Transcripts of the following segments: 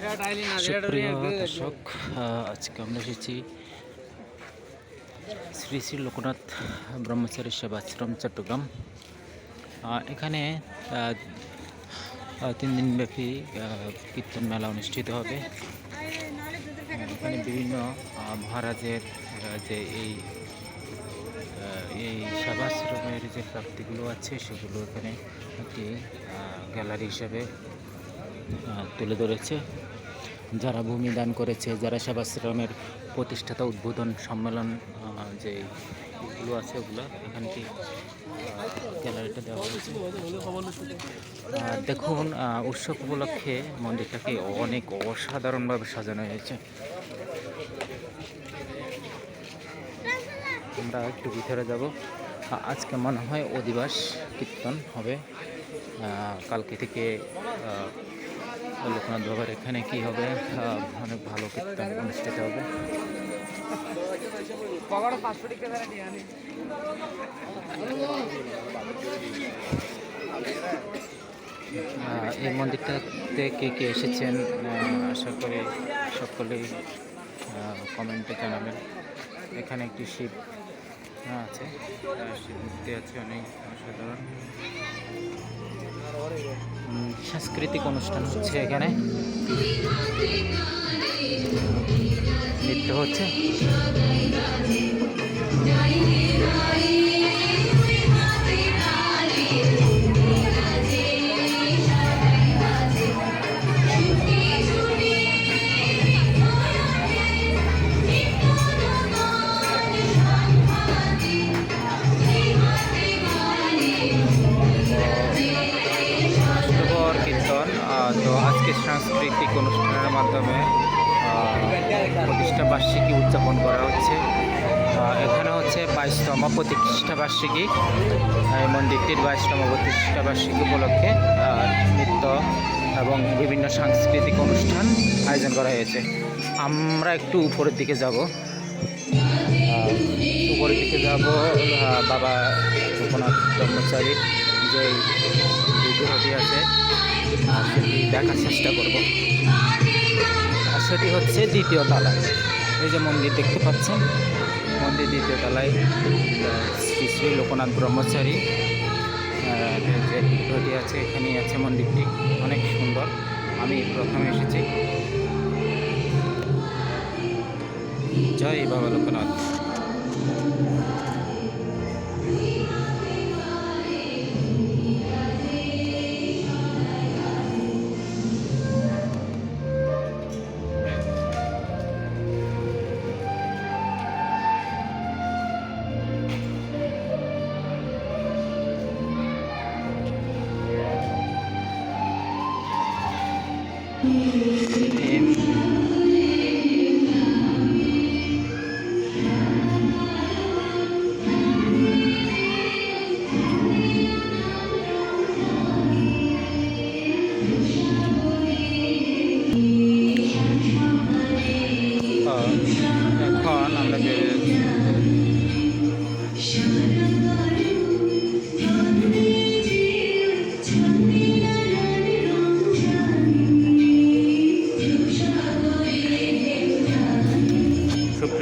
সুপ্রিয় দর্শক আজকে আমরা এসেছি শ্রী শ্রী লোকনাথ ব্রহ্মচারী সেবাশ্রম চট্টগ্রাম। এখানে তিন দিনব্যাপী আহ, কীর্তন মেলা অনুষ্ঠিত হবে। এখানে বিভিন্ন মহারাজের যে এই এই সেবাশ্রমের যে প্রাপ্তিগুলো আছে সেগুলো এখানে একটি গ্যালারি হিসেবে তুলে ধরেছে। যারা ভূমি দান করেছে যারা সেবাশ্রমের প্রতিষ্ঠাতা উদ্বোধন সম্মেলন যে এগুলো আছে ওগুলো এখানটি আহ, গ্যালারিটা দেওয়া হয়েছে। দেখুন উৎসব উপলক্ষে মন্দিরটাকে অনেক অসাধারণভাবে সাজানো হয়েছে। আমরা একটু ভিতরে যাব। আজকে মনে হয় অধিবাস কীর্তন হবে। কালকে থেকে লোকনাথ বাবার এখানে কি হবে? অনেক ভালো কীর্তন অনুষ্ঠিত হবে। এই মন্দিরটাতে কে কে এসেছেন? আশা করি সকলেই কমেন্টে জানাবেন। এখানে একটি শিব আছে। শিব মূর্তি আছে অনেক অসাধারণ। সাংস্কৃতিক অনুষ্ঠান হচ্ছে এখানে। নৃত্য হচ্ছে। আজকে সাংস্কৃতিক অনুষ্ঠানের মাধ্যমে প্রতিষ্ঠা বার্ষিকী উদযাপন করা হচ্ছে। এখানে হচ্ছে বাইশতম প্রতিষ্ঠা বার্ষিকী। এই মন্দিরটির বাইশতম প্রতিষ্ঠা বার্ষিকী উপলক্ষে নৃত্য এবং বিভিন্ন সাংস্কৃতিক অনুষ্ঠান আয়োজন করা হয়েছে। আমরা একটু উপরের দিকে যাব। উপরের দিকে যাব বাবা লোকনাথ ব্রহ্মচারীর যে বিগ্রহটি আছে সেটি দেখার চেষ্টা করব। আর সেটি হচ্ছে দ্বিতীয় তলায়। এই যে মন্দির দেখতে পাচ্ছেন, মন্দির দ্বিতীয় তলায় শ্রী শ্রী লোকনাথ ব্রহ্মচারী যে বিগ্রহটি আছে, এখানেই আছে মন্দিরটি। অনেক সুন্দর। আমি প্রথমে এসেছি। জয় বাবা লোকনাথ। in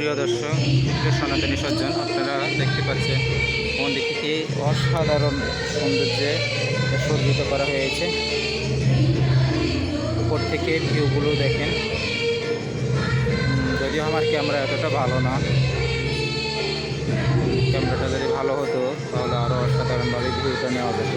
সুপ্রিয় দর্শক সনাতনী সজ্জন, আপনারা দেখতে পাচ্ছেন মন্দিরটিকে অসাধারণ সৌন্দর্যে সজ্জিত করা হয়েছে। উপর থেকে ভিউগুলো দেখেন। যদিও আমার ক্যামেরা এতটা ভালো না, ক্যামেরাটা যদি ভালো হতো, তাহলে আরও অসাধারণভাবে ভিউটা নেওয়া যেত।